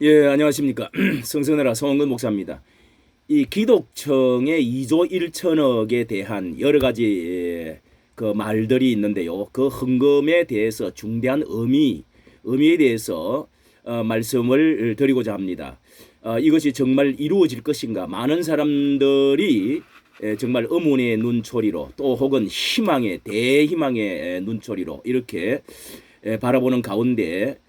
예, 안녕하십니까. 성선해라 성원근 목사입니다. 이 기독청의 2조 1천억에 대한 여러 가지 예, 그 말들이 있는데요. 그 헌금에 대해서 중대한 의미, 의미에 대해서 어, 말씀을 드리고자 합니다. 어, 이것이 정말 이루어질 것인가? 많은 사람들이 에, 정말 의문의 눈초리로 또 혹은 희망의 대희망의 에, 눈초리로 이렇게 에, 바라보는 가운데 어,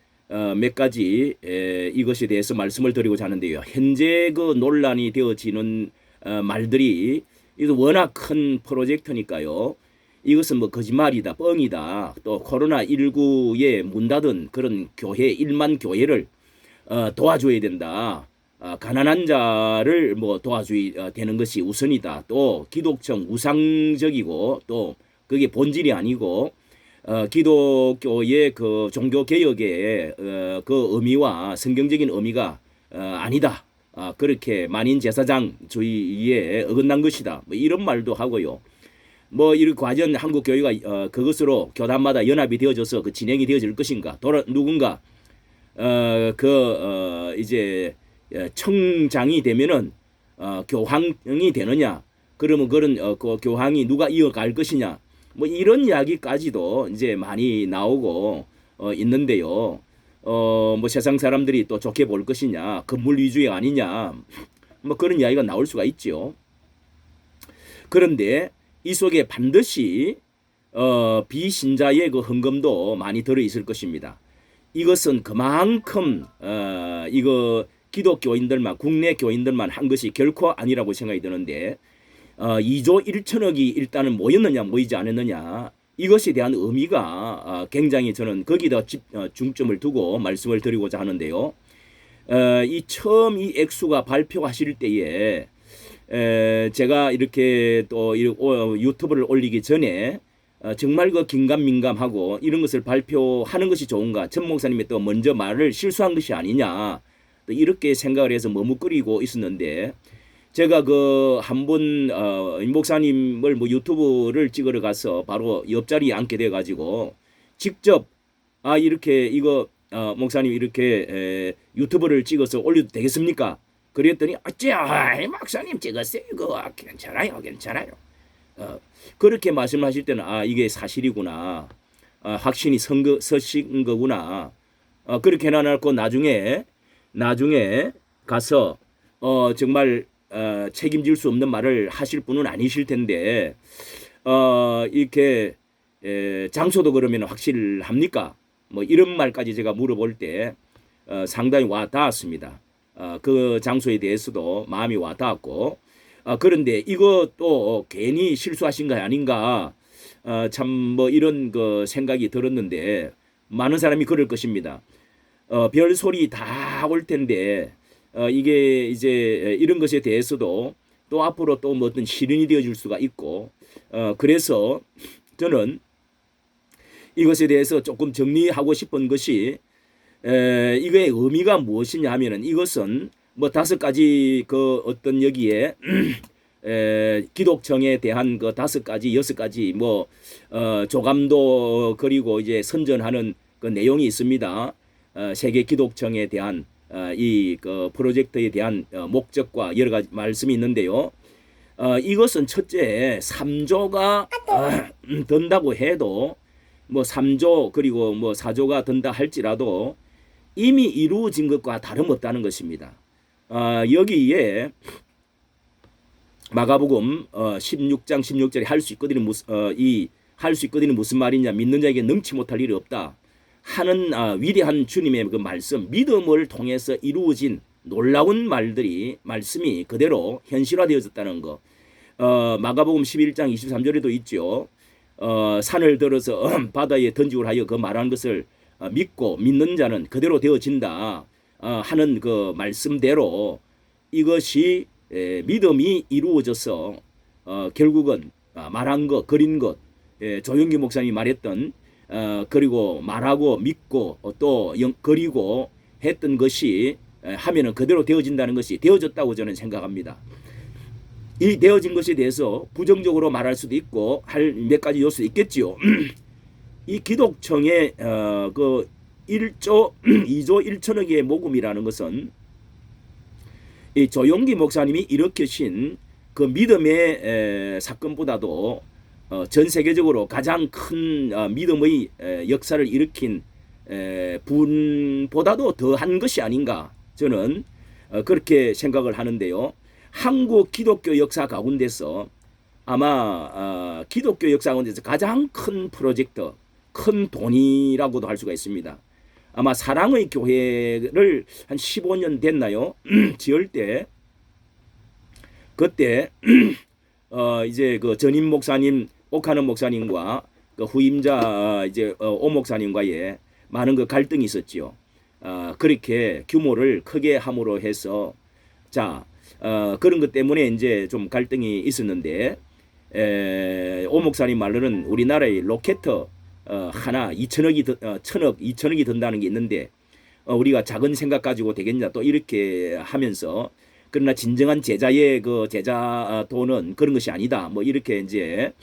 몇 가지 에, 이것에 대해서 말씀을 드리고자 하는데요. 현재 그 논란이 되어지는 어, 말들이 이거 워낙 큰 프로젝트니까요. 이것은 뭐 거짓말이다, 뻥이다. 또 코로나 19에 문 닫은 그런 교회 1만 교회를 어, 도와줘야 된다. 어, 가난한 자를 뭐 도와줘야 어, 되는 것이 우선이다. 또 기독청 우상적이고 또 그게 본질이 아니고 어, 기독교의 그 종교 개혁의 어, 그 의미와 성경적인 의미가 어, 아니다. 아, 그렇게 만인 제사장주의에 어긋난 것이다. 뭐 이런 말도 하고요. 뭐 이런 과연 한국 교회가 어, 그것으로 교단마다 연합이 되어져서 그 진행이 되어질 것인가? 돌아 누군가 어, 그 어, 이제 예, 청장이 되면은 어, 교황이 되느냐? 그러면 그런 어, 그 교황이 누가 이어갈 것이냐? 뭐 이런 이야기까지도 이제 많이 나오고 어, 있는데요. 어, 뭐 세상 사람들이 또 좋게 볼 것이냐, 건물 위주의 아니냐, 뭐 그런 이야기가 나올 수가 있죠. 그런데 이 속에 반드시 어, 비신자의 그 헌금도 많이 들어 있을 것입니다. 이것은 그만큼 어, 이거 기독교인들만 국내 교인들만 한 것이 결코 아니라고 생각이 드는데 어, 2조 1천억이 일단은 모였느냐 모이지 않았느냐 이것에 대한 의미가 어, 굉장히 저는 거기다 집, 어, 중점을 두고 말씀을 드리고자 하는데요. 어, 이 처음 이 액수가 발표하실 때에 에, 제가 이렇게 또 이, 어, 유튜브를 올리기 전에 어, 정말 그 긴감민감하고 이런 것을 발표하는 것이 좋은가 전 목사님이 또 먼저 말을 실수한 것이 아니냐 또 이렇게 생각을 해서 머뭇거리고 있었는데 제가 그 한번 어, 임 목사님을 뭐 유튜브를 찍으러 가서 바로 옆자리에 앉게 돼 가지고 직접 아 이렇게 이거 어, 목사님 이렇게 에, 유튜브를 찍어서 올려도 되겠습니까? 그랬더니 어째 아, 목사님 찍었어요 이거. 괜찮아요 괜찮아요. 어, 그렇게 말씀하실 때는 아 이게 사실이구나. 아, 확신이 선거 서신 거구나. 어, 그렇게 해놔놓고 나중에 나중에 가서 어 정말 어, 책임질 수 없는 말을 하실 분은 아니실 텐데 어 이렇게 에, 장소도 그러면 확실합니까? 뭐 이런 말까지 제가 물어볼 때 어, 상당히 와 닿았습니다. 어, 그 장소에 대해서도 마음이 와 닿았고 어, 그런데 이것도 괜히 실수하신 거 아닌가 어, 참뭐 이런 그 생각이 들었는데 많은 사람이 그럴 것입니다. 어, 별 소리 다 올 텐데 어, 이게 이제 이런 것에 대해서도 또 앞으로 또 뭐 어떤 실현이 되어줄 수가 있고 어, 그래서 저는 이것에 대해서 조금 정리하고 싶은 것이 에, 이거의 의미가 무엇이냐 하면은 이것은 뭐 다섯 가지 그 어떤 여기에 에, 기독청에 대한 그 다섯 가지 여섯 가지 뭐 어, 조감도 그리고 이제 선전하는 그 내용이 있습니다. 어, 세계 기독청에 대한 어, 이 그 프로젝트에 대한 어, 목적과 여러 가지 말씀이 있는데요. 어, 이것은 첫째 3조가 어, 음, 든다고 해도 뭐 3조 그리고 뭐 4조가 든다 할지라도 이미 이루어진 것과 다름없다는 것입니다. 어, 여기에 마가복음 어, 16장 16절에 할 수 있거든요. 어, 이할 수 있거든요. 무슨 말이냐? 믿는 자에게 능치 못할 일이 없다. 하는 아, 위대한 주님의 그 말씀, 믿음을 통해서 이루어진 놀라운 말들이 말씀이 그대로 현실화되어졌다는 거. 어, 마가복음 11장 23절에도 있죠. 어, 산을 들어서 바다에 던지고 하여 그 말한 것을 어, 믿고 믿는 자는 그대로 되어진다 어, 하는 그 말씀대로 이것이 에, 믿음이 이루어져서 어, 결국은 아, 말한 것, 그린 것, 에, 조영기 목사님이 말했던 어, 그리고 말하고 믿고 어, 또 영, 그리고 했던 것이 에, 하면은 그대로 되어진다는 것이 되어졌다고 저는 생각합니다. 이 되어진 것에 대해서 부정적으로 말할 수도 있고 할 몇 가지 요소 있겠지요. 이 기독청의 어, 그 1조 2조 1천억의 모금이라는 것은 이 조용기 목사님이 일으키신 그 믿음의 에, 사건보다도 어, 전 세계적으로 가장 큰 어, 믿음의 에, 역사를 일으킨 에, 분보다도 더한 것이 아닌가 저는 어, 그렇게 생각을 하는데요. 한국 기독교 역사 가운데서 아마 어, 기독교 역사 가운데서 가장 큰 프로젝트, 큰 돈이라고도 할 수가 있습니다. 아마 사랑의 교회를 한 15년 됐나요? 지을 때 그때 어 이제 그 전임 목사님 옥하는 목사님과 그 후임자 이제 어, 오 목사님과의 많은 그 갈등이 있었지요. 어, 그렇게 규모를 크게 함으로 해서 자 어, 그런 것 때문에 이제 좀 갈등이 있었는데 에, 오 목사님 말로는 우리나라의 로켓 어, 하나 2천억이 드, 어, 천억 2천억이 든다는 게 있는데 어, 우리가 작은 생각 가지고 되겠냐 또 이렇게 하면서 그러나 진정한 제자의 그 제자 돈은 그런 것이 아니다 뭐 이렇게 이제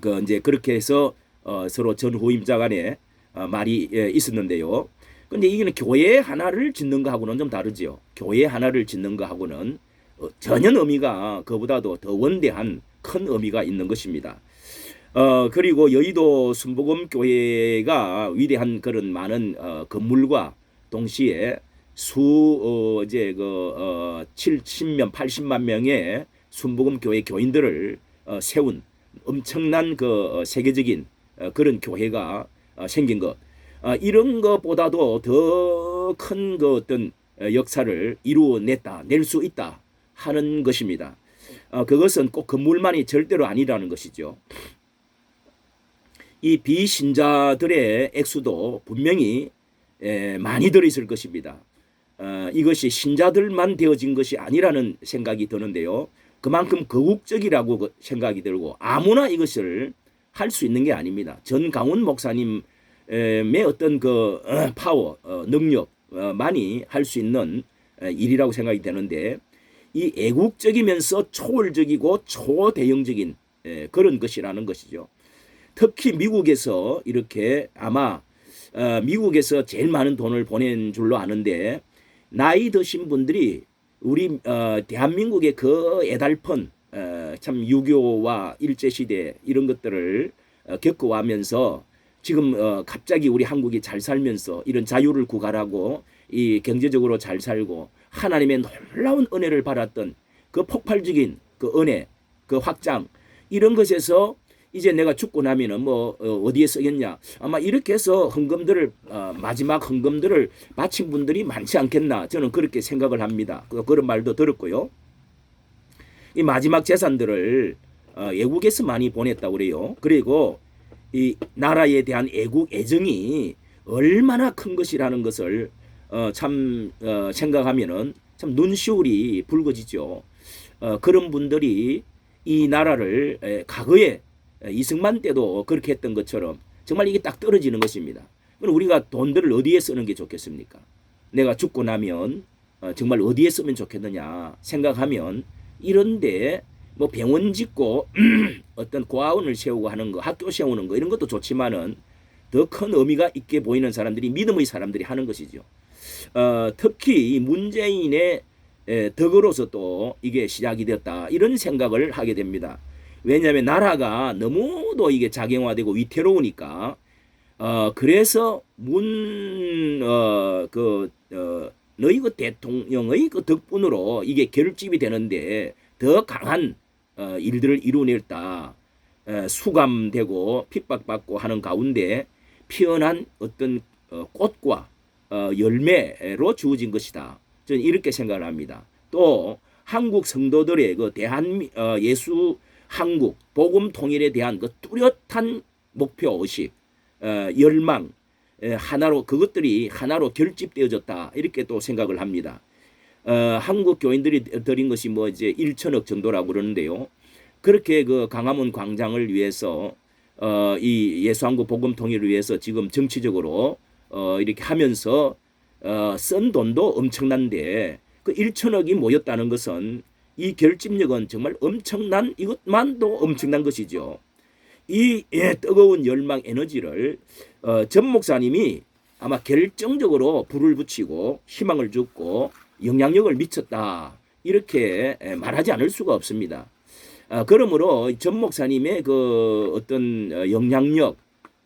그 이제 그렇게 해서 어, 서로 전후임자 간에 어, 말이 예, 있었는데요. 근데 이거는 교회 하나를 짓는 거하고는 좀 다르지요. 교회 하나를 짓는 거하고는 어, 전혀 의미가 그보다도 더 원대한 큰 의미가 있는 것입니다. 어 그리고 여의도 순복음 교회가 위대한 그런 많은 어, 건물과 동시에 수 어, 이제 그 어 70명 80만 명의 순복음 교회 교인들을 어, 세운 엄청난 그 어, 세계적인 어, 그런 교회가 어, 생긴 것 어, 이런 것보다도 더 큰 그 어떤 어, 역사를 이루어냈다 낼 수 있다 하는 것입니다. 어, 그것은 꼭 건물만이 절대로 아니라는 것이죠. 이 비신자들의 액수도 분명히 에, 많이 들어있을 것입니다. 어, 이것이 신자들만 되어진 것이 아니라는 생각이 드는데요. 그만큼 거국적이라고 그 생각이 들고 아무나 이것을 할 수 있는 게 아닙니다. 전강훈 목사님의 어떤 그 어, 파워, 어, 능력 어, 많이 할 수 있는 어, 일이라고 생각이 되는데 이 애국적이면서 초월적이고 초대형적인 에, 그런 것이라는 것이죠. 특히 미국에서 이렇게 아마 어, 미국에서 제일 많은 돈을 보낸 줄로 아는데 나이 드신 분들이 우리 어, 대한민국의 그 애달픈 어, 참 유교와 일제 시대 이런 것들을 어, 겪어가면서 지금 어, 갑자기 우리 한국이 잘 살면서 이런 자유를 구가하고 이 경제적으로 잘 살고 하나님의 놀라운 은혜를 받았던 그 폭발적인 그 은혜 그 확장 이런 것에서 이제 내가 죽고 나면은 뭐 어, 디에 쓰겠냐 아마 이렇게 해서 헌금들을 어, 마지막 헌금들을 바친 분들이 많지 않겠나 저는 그렇게 생각을 합니다. 그, 그런 말도 들었고요. 이 마지막 재산들을 어, 외국에서 많이 보냈다고 그래요. 그리고 이 나라에 대한 애국 애정이 얼마나 큰 것이라는 것을 어, 참 어, 생각하면은 참 눈시울이 붉어지죠. 어, 그런 분들이 이 나라를 에, 과거에 에, 이승만 때도 그렇게 했던 것처럼 정말 이게 딱 떨어지는 것입니다. 그럼 우리가 돈들을 어디에 쓰는 게 좋겠습니까? 내가 죽고 나면 어, 정말 어디에 쓰면 좋겠느냐 생각하면 이런데 뭐 병원 짓고 어떤 고아원을 세우고 하는 거, 학교 세우는 거 이런 것도 좋지만은 더 큰 의미가 있게 보이는 사람들이 믿음의 사람들이 하는 것이죠. 어, 특히 이 문재인의 에, 덕으로서 또 이게 시작이 되었다 이런 생각을 하게 됩니다. 왜냐하면 나라가 너무도 이게 작용화되고 위태로우니까 어 그래서 문어그 어, 너희 그 대통령의 그 덕분으로 이게 결집이 되는데 더 강한 어, 일들을 이루어냈다. 에, 수감되고 핍박받고 하는 가운데 피어난 어떤 어, 꽃과 어, 열매로 주어진 것이다. 저는 이렇게 생각을 합니다. 또 한국 성도들의 그 대한 어, 예수 한국 복음 통일에 대한 그 뚜렷한 목표 의식, 어, 열망 에, 하나로 그것들이 하나로 결집되어졌다 이렇게 또 생각을 합니다. 어, 한국 교인들이 드린 것이 뭐 이제 1천억 정도라고 그러는데요. 그렇게 그 강화문 광장을 위해서 어, 이 예수한국 복음 통일을 위해서 지금 정치적으로 어, 이렇게 하면서 어, 쓴 돈도 엄청난데 그 1천억이 모였다는 것은 이 결집력은 정말 엄청난 이것만도 엄청난 것이죠. 이 예, 뜨거운 열망 에너지를 어, 전 목사님이 아마 결정적으로 불을 붙이고 희망을 줬고 영향력을 미쳤다 이렇게 에, 말하지 않을 수가 없습니다. 아, 그러므로 전 목사님의 그 어떤 어, 영향력,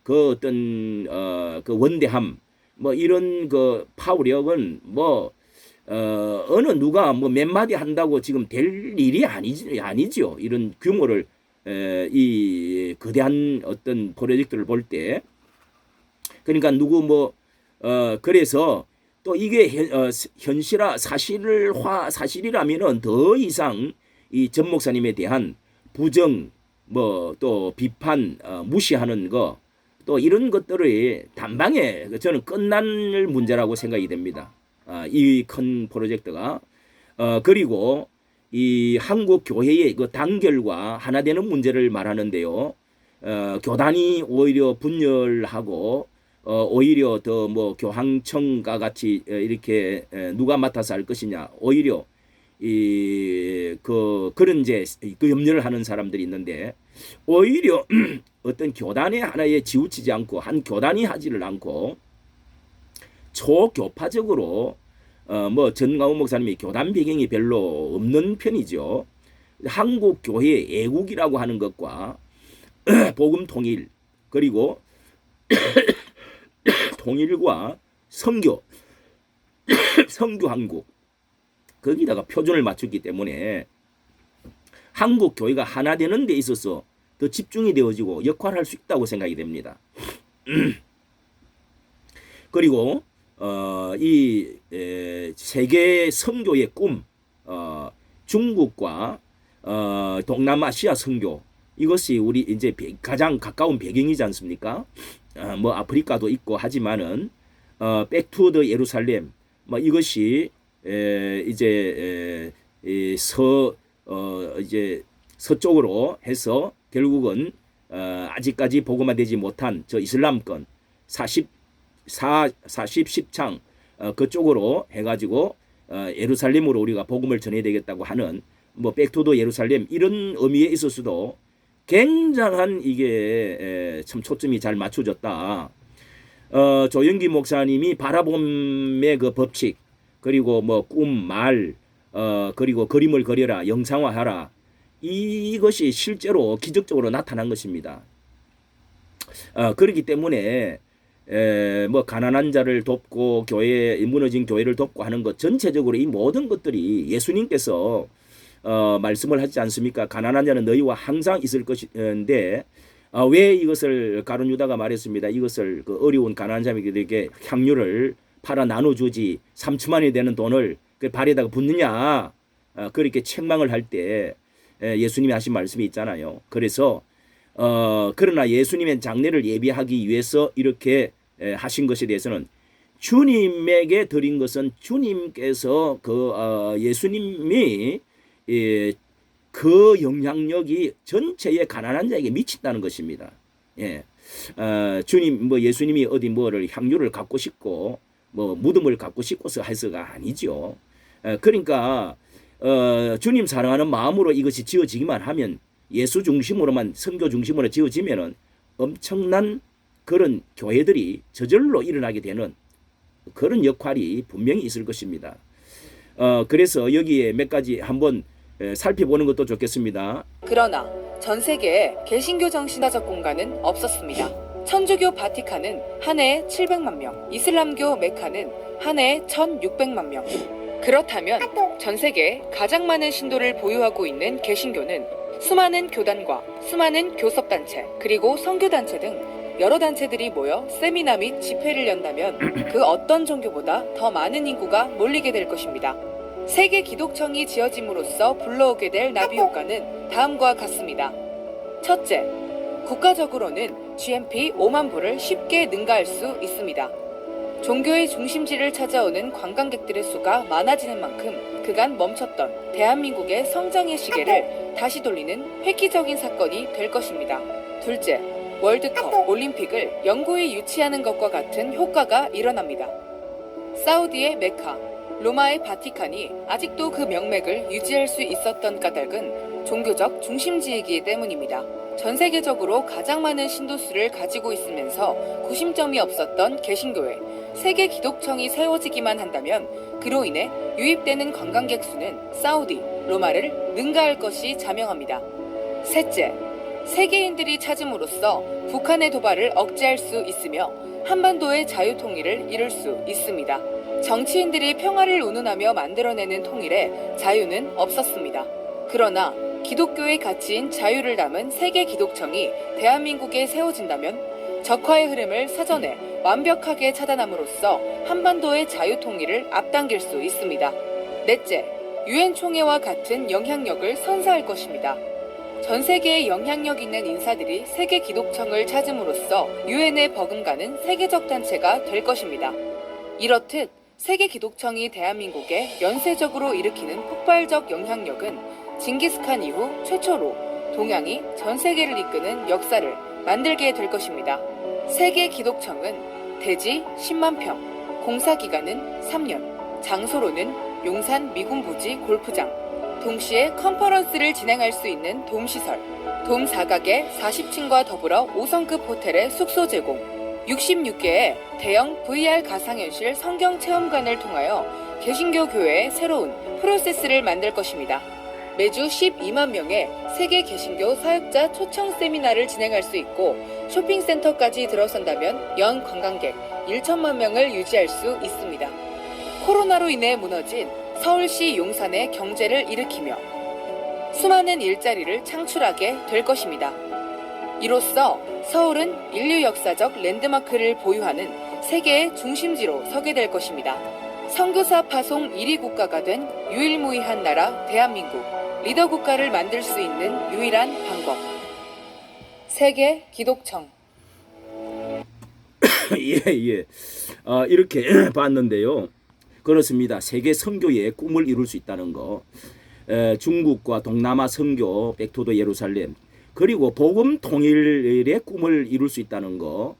그 어떤 어, 그 원대함, 뭐 이런 그 파워력은 뭐 어, 어느 누가 뭐 몇 마디 한다고 지금 될 일이 아니지 아니죠. 이런 규모를 에, 이 거대한 어떤 프로젝트를 볼 때 그러니까 누구 뭐 어, 그래서 또 이게 현, 어, 현실화 사실화 사실이라면은 더 이상 이 전 목사님에 대한 부정 뭐 또 비판 어, 무시하는 거 또 이런 것들이 단방에 저는 끝날 문제라고 생각이 됩니다. 아, 이큰 프로젝트가 어, 그리고 이 한국 교회의 그 단결과 하나 되는 문제를 말하는데요. 어, 교단이 오히려 분열하고 어, 오히려 더 뭐 교황청과 같이 에, 이렇게 에, 누가 맡아서 할 것이냐 오히려 이 그 그런 이제 그 염려를 하는 사람들이 있는데 오히려 어떤 교단의 하나에 지우치지 않고 한 교단이 하지를 않고 초교파적으로 어 뭐 전광훈 목사님이 교단 배경이 별로 없는 편이죠. 한국 교회 애국이라고 하는 것과 복음 통일 그리고 통일과 선교 선교 한국 거기다가 표준을 맞췄기 때문에 한국 교회가 하나 되는 데 있어서 더 집중이 되어지고 역할을 할 수 있다고 생각이 됩니다. 그리고 어, 이 에, 세계 선교의 꿈, 어, 중국과 어, 동남아시아 선교 이것이 우리 이제 배- 가장 가까운 배경이지 않습니까? 어, 뭐 아프리카도 있고 하지만은 어, 백투더 예루살렘 뭐 이것이 에, 이제 에, 이 서, 어, 이제 서쪽으로 해서 결국은 어, 아직까지 보고만 되지 못한 저 이슬람권 40 사, 40 10창 어, 그쪽으로 해가지고 어, 예루살렘으로 우리가 복음을 전해야 되겠다고 하는 뭐 백투더 예루살렘 이런 의미에 있어서도 굉장한 이게 에, 참 초점이 잘 맞춰졌다. 어, 조영기 목사님이 바라봄의 그 법칙 그리고 뭐 꿈, 말, 어, 그리고 그림을 그려라, 영상화하라. 이것이 실제로 기적적으로 나타난 것입니다. 어, 그렇기 때문에 에, 뭐 가난한 자를 돕고 교회 무너진 교회를 돕고 하는 것 전체적으로 이 모든 것들이 예수님께서 어, 말씀을 하지 않습니까? 가난한 자는 너희와 항상 있을 것인데 어, 왜 이것을 가룟 유다가 말했습니다. 이것을 그 어려운 가난한 자에게 향유를 팔아 나눠주지 3천만이 되는 돈을 그 발에다가 붓느냐 어, 그렇게 책망을 할 때 예수님이 하신 말씀이 있잖아요. 그래서 어, 그러나 예수님의 장례를 예비하기 위해서 이렇게 에, 하신 것에 대해서는 주님에게 드린 것은 주님께서 그 어, 예수님이 예, 그 영향력이 전체의 가난한 자에게 미친다는 것입니다. 예. 어, 주님 뭐 예수님이 어디 뭐를 향유를 갖고 싶고 뭐 무덤을 갖고 싶고서 해서가 아니죠. 어, 그러니까 어, 주님 사랑하는 마음으로 이것이 지어지기만 하면 예수 중심으로만 선교 중심으로 지어지면은 엄청난 그런 교회들이 저절로 일어나게 되는 그런 역할이 분명히 있을 것입니다. 어, 그래서 여기에 몇 가지 한번 에, 살펴보는 것도 좋겠습니다. 그러나 전 세계에 개신교 정신화적 공간은 없었습니다. 천주교 바티칸은 한 해에 700만 명, 이슬람교 메카는 한 해에 1600만 명. 그렇다면 전 세계에 가장 많은 신도를 보유하고 있는 개신교는 수많은 교단과 수많은 교섭단체 그리고 선교단체 등 여러 단체들이 모여 세미나 및 집회를 연다면 그 어떤 종교보다 더 많은 인구가 몰리게 될 것입니다. 세계 기독청이 지어짐으로써 불러오게 될 나비 효과는 다음과 같습니다. 첫째, 국가적으로는 GNP 5만 부를 쉽게 능가할 수 있습니다. 종교의 중심지를 찾아오는 관광객들의 수가 많아지는 만큼 그간 멈췄던 대한민국의 성장의 시계를 다시 돌리는 획기적인 사건이 될 것입니다. 둘째, 월드컵, 올림픽을 영구히 유치하는 것과 같은 효과가 일어납니다. 사우디의 메카, 로마의 바티칸이 아직도 그 명맥을 유지할 수 있었던 까닭은 종교적 중심지이기 때문입니다. 전 세계적으로 가장 많은 신도수를 가지고 있으면서 구심점이 없었던 개신교회 세계 기독청이 세워지기만 한다면 그로 인해 유입되는 관광객 수는 사우디, 로마를 능가할 것이 자명합니다. 셋째, 세계인들이 찾음으로써 북한의 도발을 억제할 수 있으며 한반도의 자유 통일을 이룰 수 있습니다. 정치인들이 평화를 운운하며 만들어내는 통일에 자유는 없었습니다. 그러나 기독교의 가치인 자유를 담은 세계 기독청이 대한민국에 세워진다면 적화의 흐름을 사전에 완벽하게 차단함으로써 한반도의 자유 통일을 앞당길 수 있습니다. 넷째, 유엔 총회와 같은 영향력을 선사할 것입니다. 전 세계에 영향력 있는 인사들이 세계 기독청을 찾음으로써 유엔에 버금가는 세계적 단체가 될 것입니다. 이렇듯 세계 기독청이 대한민국에 연쇄적으로 일으키는 폭발적 영향력은 징기스칸 이후 최초로 동양이 전 세계를 이끄는 역사를 만들게 될 것입니다. 세계 기독청은 대지 10만 평, 공사 기간은 3년, 장소로는 용산 미군 부지 골프장, 동시에 컨퍼런스를 진행할 수 있는 돔시설, 돔 사각의 40층과 더불어 5성급 호텔의 숙소 제공, 66개의 대형 VR 가상현실 성경 체험관을 통하여 개신교 교회의 새로운 프로세스를 만들 것입니다. 매주 12만 명의 세계 개신교 사역자 초청 세미나를 진행할 수 있고 쇼핑센터까지 들어선다면 연 관광객 1천만 명을 유지할 수 있습니다. 코로나로 인해 무너진 서울시 용산의 경제를 일으키며 수많은 일자리를 창출하게 될 것입니다. 이로써 서울은 인류 역사적 랜드마크를 보유하는 세계의 중심지로 서게 될 것입니다. 선교사 파송 1위 국가가 된 유일무이한 나라 대한민국 리더 국가를 만들 수 있는 유일한 방법. 세계 기독청 예, 예. 아, 이렇게 봤는데요. 그렇습니다. 세계 선교의 꿈을 이룰 수 있다는 거. 에, 중국과 동남아 선교, 백토도 예루살렘, 그리고 복음 통일의 꿈을 이룰 수 있다는 거.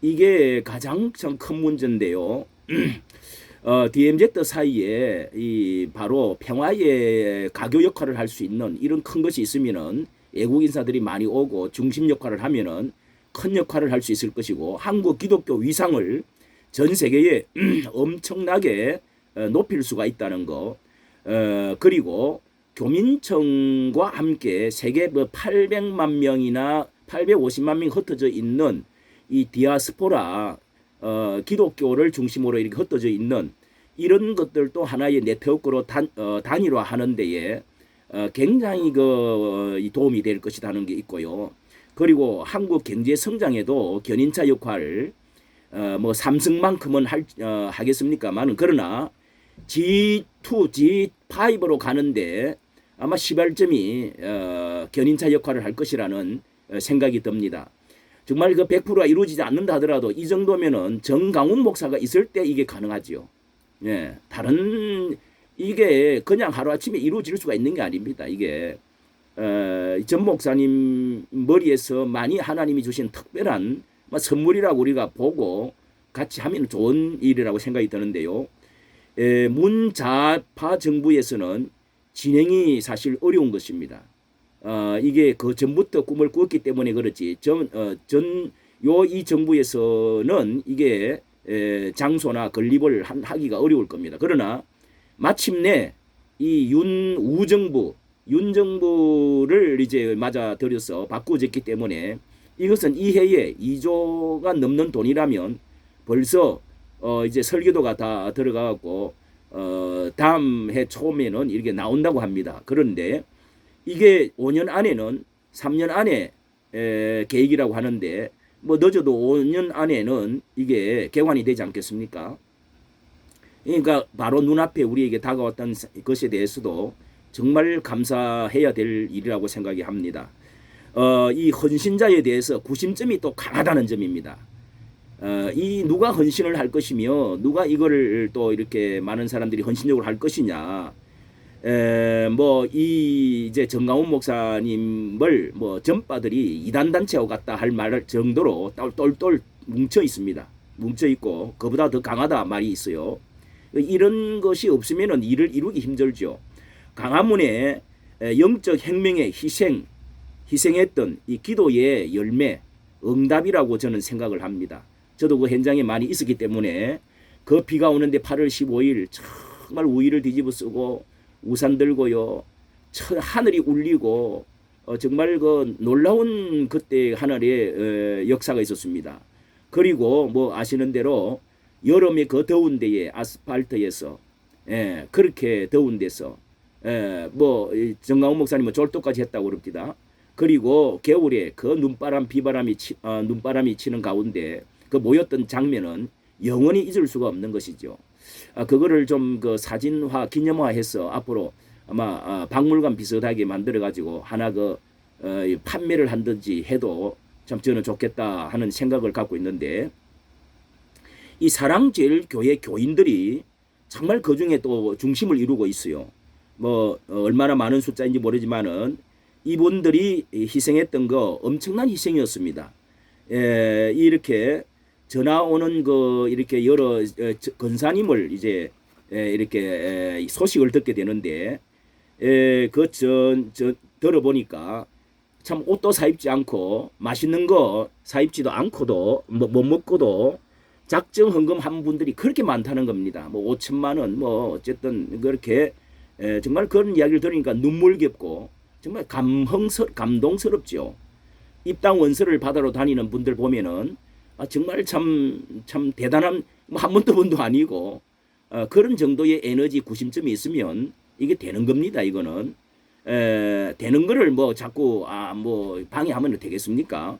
이게 가장 참 큰 문제인데요. 어, DMZ 사이에 이 바로 평화의 가교 역할을 할 수 있는 이런 큰 것이 있으면은 외국 인사들이 많이 오고 중심 역할을 하면은 큰 역할을 할 수 있을 것이고 한국 기독교 위상을 전 세계에 엄청나게 어, 높일 수가 있다는 거. 어, 그리고 교민청과 함께 세계 뭐 800만 명이나 850만 명 흩어져 있는 이 디아스포라 어, 기독교를 중심으로 이렇게 흩어져 있는 이런 것들도 하나의 네트워크로 단, 어, 단일화하는 데에 어, 굉장히 그 어, 이 도움이 될 것이라는 게 있고요. 그리고 한국 경제 성장에도 견인차 역할을 어, 뭐 삼성만큼은 할, 어, 하겠습니까만 그러나 G2, G5로 가는데 아마 시발점이 어, 견인차 역할을 할 것이라는 어, 생각이 듭니다. 정말 그 100%가 이루어지지 않는다 하더라도 이 정도면은 정강훈 목사가 있을 때 이게 가능하지요. 예, 다른 이게 그냥 하루 아침에 이루어질 수가 있는 게 아닙니다. 이게 어, 전 목사님 머리에서 많이 하나님이 주신 특별한 뭐 선물이라고 우리가 보고 같이 하면 좋은 일이라고 생각이 드는데요. 에, 문자파 정부에서는 진행이 사실 어려운 것입니다. 어, 이게 그 전부터 꿈을 꾸었기 때문에 그렇지 전, 어, 전, 요 이 정부에서는 이게 에, 장소나 건립을 한, 하기가 어려울 겁니다. 그러나 마침내 이 윤우 정부, 윤 정부를 이제 맞아들여서 바꾸어졌기 때문에 이것은 이 해에 2조가 넘는 돈이라면 벌써 어 이제 설계도가 다 들어가고 어 다음 해 초면은 이렇게 나온다고 합니다. 그런데 이게 5년 안에는 3년 안에 에, 계획이라고 하는데 뭐 늦어도 5년 안에는 이게 개관이 되지 않겠습니까? 그러니까 바로 눈앞에 우리에게 다가왔던 것에 대해서도 정말 감사해야 될 일이라고 생각이 합니다. 어, 이 헌신자에 대해서 구심점이 또 강하다는 점입니다. 어, 이 누가 헌신을 할 것이며 누가 이거를 또 이렇게 많은 사람들이 헌신적으로 할 것이냐. 에, 뭐, 이, 이제 정강훈 목사님을 뭐, 전파들이 이단 단체와 같다 할 말 정도로 똘똘똘 뭉쳐 있습니다. 뭉쳐 있고, 그보다 더 강하다 말이 있어요. 이런 것이 없으면은 일을 이루기 힘들죠. 강화문의 에, 영적 혁명의 희생, 희생했던 이 기도의 열매, 응답이라고 저는 생각을 합니다. 저도 그 현장에 많이 있었기 때문에 그 비가 오는데 8월 15일 정말 우위를 뒤집어 쓰고 우산 들고요. 저 하늘이 울리고 어, 정말 그 놀라운 그때 하늘의 어, 역사가 있었습니다. 그리고 뭐 아시는 대로 여름에 그 더운 데에 아스팔트에서 예, 그렇게 더운 데서 예, 뭐이 정강훈 목사님은 졸도까지 했다고 그럽니다. 그리고 겨울에 그 눈바람 비바람이 치, 어, 눈바람이 치는 가운데 그 모였던 장면은 영원히 잊을 수가 없는 것이죠. 아, 그거를 좀 그 사진화 기념화해서 앞으로 아마 아, 박물관 비슷하게 만들어 가지고 하나 그 어, 이 판매를 한든지 해도 참 저는 좋겠다 하는 생각을 갖고 있는데 이 사랑제일 교회 교인들이 정말 그 중에 또 중심을 이루고 있어요. 뭐 어, 얼마나 많은 숫자인지 모르지만은 이분들이 희생했던 거 엄청난 희생이었습니다. 에, 이렇게 전화 오는 그 이렇게 여러 어, 저- 권사님을 이제 에, 이렇게 에, 소식을 듣게 되는데 그전 저 들어보니까 참 옷도 사입지 않고 맛있는 거 사입지도 않고도 뭐, 못 먹고도 작정 헌금한 분들이 그렇게 많다는 겁니다. 뭐 5천만 원, 뭐 어쨌든 그렇게 에, 정말 그런 이야기를 들으니까 눈물겹고 정말 감흥스 감동스럽죠. 입당 원서를 받으러 다니는 분들 보면은 아, 정말 참 참 대단한 뭐 한 번도 분도 아니고 어, 그런 정도의 에너지 구심점이 있으면 이게 되는 겁니다. 이거는 에, 되는 거를 뭐 자꾸 아 뭐 방해하면 되겠습니까?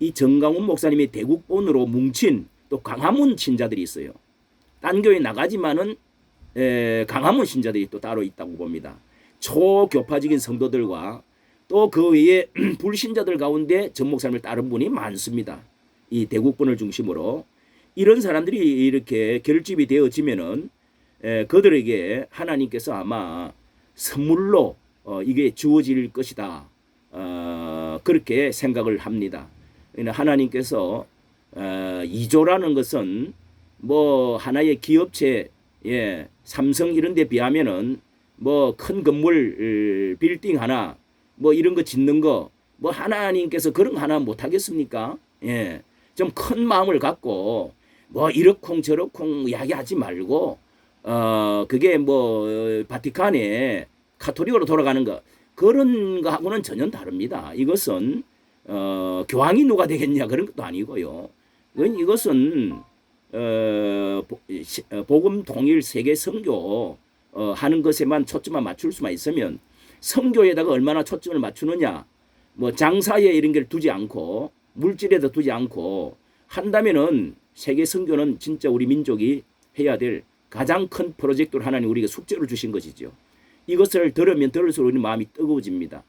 이 정강훈 목사님이 대국본으로 뭉친 또 강화문 신자들이 있어요. 딴 교회 나가지만은 에, 강화문 신자들이 또 따로 있다고 봅니다. 초교파적인 성도들과 또 그 외에 불신자들 가운데 전 목사님을 따른 분이 많습니다. 이 대국본을 중심으로 이런 사람들이 이렇게 결집이 되어지면은 에, 그들에게 하나님께서 아마 선물로 어, 이게 주어질 것이다. 어, 그렇게 생각을 합니다. 하나님께서 어, 이조라는 것은 뭐 하나의 기업체, 예, 삼성 이런 데 비하면은 뭐 큰 건물, 어, 빌딩 하나, 뭐 이런 거 짓는 거, 뭐 하나님께서 그런 거 하나 못 하겠습니까? 예, 좀 큰 마음을 갖고 뭐 이러쿵 저러쿵 이야기하지 말고, 어, 그게 뭐 어, 바티칸에 카톨릭으로 돌아가는 거 그런 거하고는 전혀 다릅니다. 이것은 어, 교황이 누가 되겠냐 그런 것도 아니고요. 이것은 어, 어, 복음 통일 세계 선교 어, 하는 것에만 초점만 맞출 수만 있으면 선교에다가 얼마나 초점을 맞추느냐 뭐 장사에 이런 걸 두지 않고 물질에다 두지 않고 한다면은 세계 선교는 진짜 우리 민족이 해야 될 가장 큰 프로젝트를 하나님 우리가 숙제로 주신 것이죠. 이것을 들으면 들을수록 우리 마음이 뜨거워집니다.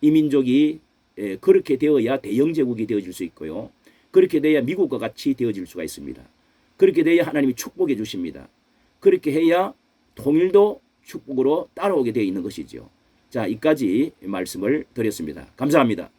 이 민족이 예, 그렇게 되어야 대영 제국이 되어질 수 있고요. 그렇게 돼야 미국과 같이 되어질 수가 있습니다. 그렇게 돼야 하나님이 축복해 주십니다. 그렇게 해야 통일도 축복으로 따라오게 되어 있는 것이죠. 자, 이까지 말씀을 드렸습니다. 감사합니다.